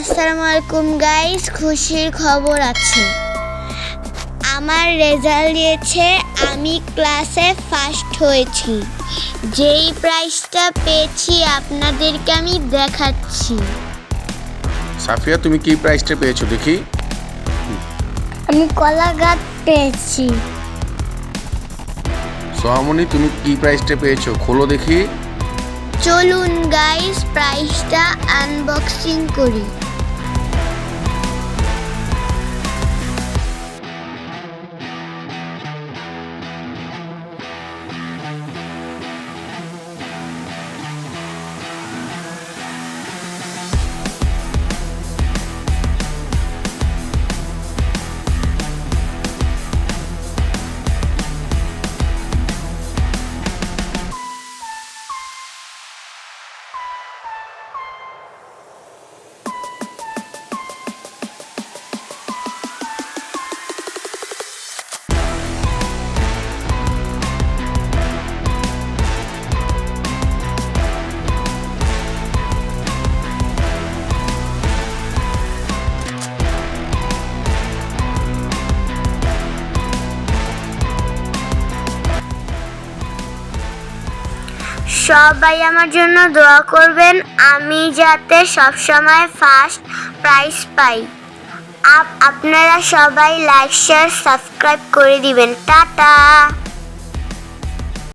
আসসালামু আলাইকুম গাইস খুশির খবর আছে। আমার রেজাল্ট দিয়েছে আমি ক্লাসে ফার্স্ট হয়েছি। যেই প্রাইজটা পেয়েছি আপনাদেরকে আমি দেখাচ্ছি। সাফিয়া তুমি কি প্রাইজটা পেয়েছ দেখি? আমি কলা গাছ পেয়েছি। সোহামণি তুমি কি প্রাইজটা পেয়েছ খোলো দেখি। চলুন গাইস প্রাইজটা আনবক্সিং করি। সবাই আমার জন্য দোয়া করবেন। আমি যাতে সবসময় ফার্স্ট প্রাইজ পাই। আপ আপনারা সবাই লাইক শেয়ার সাবস্ক্রাইব করে দিবেন। টাটা!